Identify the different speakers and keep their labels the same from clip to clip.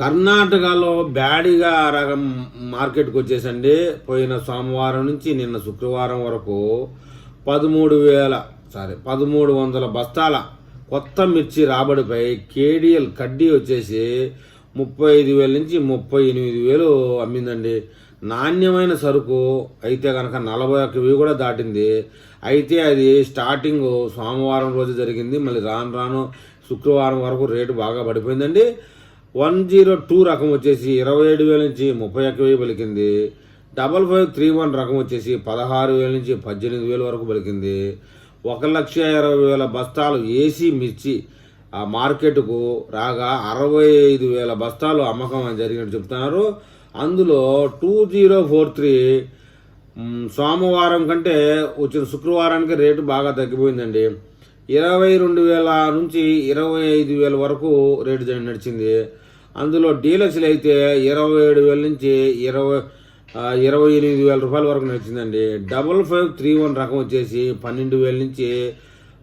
Speaker 1: కర్ణాటకలో బ్యాడిగా రకం మార్కెట్కి వచ్చేసండి. పోయిన సోమవారం నుంచి నిన్న శుక్రవారం వరకు పదమూడు వేల సారీ పదమూడు వందల బస్తాల కొత్త మిర్చి రాబడిపై కేడిఎల్ కడ్డీ వచ్చేసి ముప్పై ఐదు వేల నుంచి ముప్పై ఎనిమిది వేలు అమ్మిందండి. నాణ్యమైన సరుకు అయితే కనుక నలభై ఒక్క వెయ్యి కూడా దాటింది. అయితే అది స్టార్టింగ్ సోమవారం రోజు జరిగింది. మళ్ళీ రాను రాను శుక్రవారం వరకు రేటు బాగా పడిపోయిందండి. వన్ జీరో టూ రకం వచ్చేసి ఇరవై ఏడు వేల నుంచి ముప్పై ఒక్క వెయ్యి పలికింది. డబల్ ఫైవ్ త్రీ వన్ రకం వచ్చేసి పదహారు వేల నుంచి పద్దెనిమిది వేల వరకు పలికింది. ఒక లక్ష ఇరవై వేల బస్తాలు ఏసీ మిర్చి ఆ మార్కెట్కు రాగా అరవై ఐదు వేల బస్తాలు అమ్మకం అని జరిగినట్టు చెప్తున్నారు. అందులో టూ జీరో ఫోర్ త్రీ సోమవారం కంటే వచ్చిన శుక్రవారానికి రేటు బాగా తగ్గిపోయిందండి. ఇరవై రెండు వేల నుంచి ఇరవై ఐదు వేల వరకు రేటు నడిచింది. అందులో డీలక్స్లు అయితే ఇరవై ఏడు వేల నుంచి ఇరవై ఇరవై ఎనిమిది వేల రూపాయల వరకు నడిచిందండి. డబల్ ఫైవ్ త్రీ వన్ రకం వచ్చేసి పన్నెండు వేల నుంచి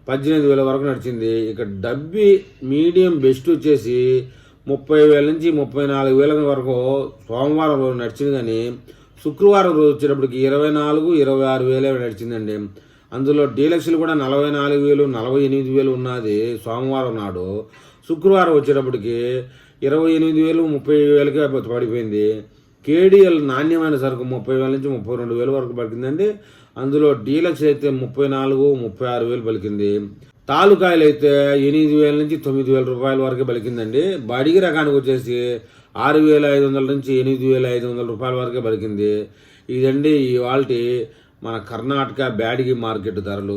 Speaker 1: పద్దెనిమిది వేల వరకు నడిచింది. ఇక డబ్బి మీడియం బెస్ట్ వచ్చేసి ముప్పై వేల నుంచి ముప్పై నాలుగు వేల వరకు సోమవారం రోజు నడిచింది కానీ శుక్రవారం రోజు వచ్చేటప్పటికి ఇరవై నాలుగు ఇరవై ఆరు వేలే నడిచిందండి. అందులో డీలక్స్లు కూడా నలభై నాలుగు వేలు నలభై ఎనిమిది వేలు ఉన్నది సోమవారం నాడు. శుక్రవారం వచ్చేటప్పటికి ఇరవై ఎనిమిది వేలు ముప్పై వేలకే పడిపోయింది. కేడిఎల్ నాణ్యమైన సరుకు ముప్పై వేల నుంచి ముప్పై రెండు వేల వరకు పలికిందండి. అందులో డీలక్స్ అయితే ముప్పై నాలుగు ముప్పై ఆరు వేలు పలికింది. తాలూకాయలు అయితే ఎనిమిది వేల నుంచి తొమ్మిది వేల రూపాయల వరకు పలికిందండి. బడిగి రకానికి వచ్చేసి ఆరు వేల ఐదు వందల నుంచి ఎనిమిది వేల ఐదు వందల రూపాయల వరకే పలికింది. ఇదండి ఇవాళ మన కర్ణాటక బ్యాడిగి మార్కెట్ ధరలు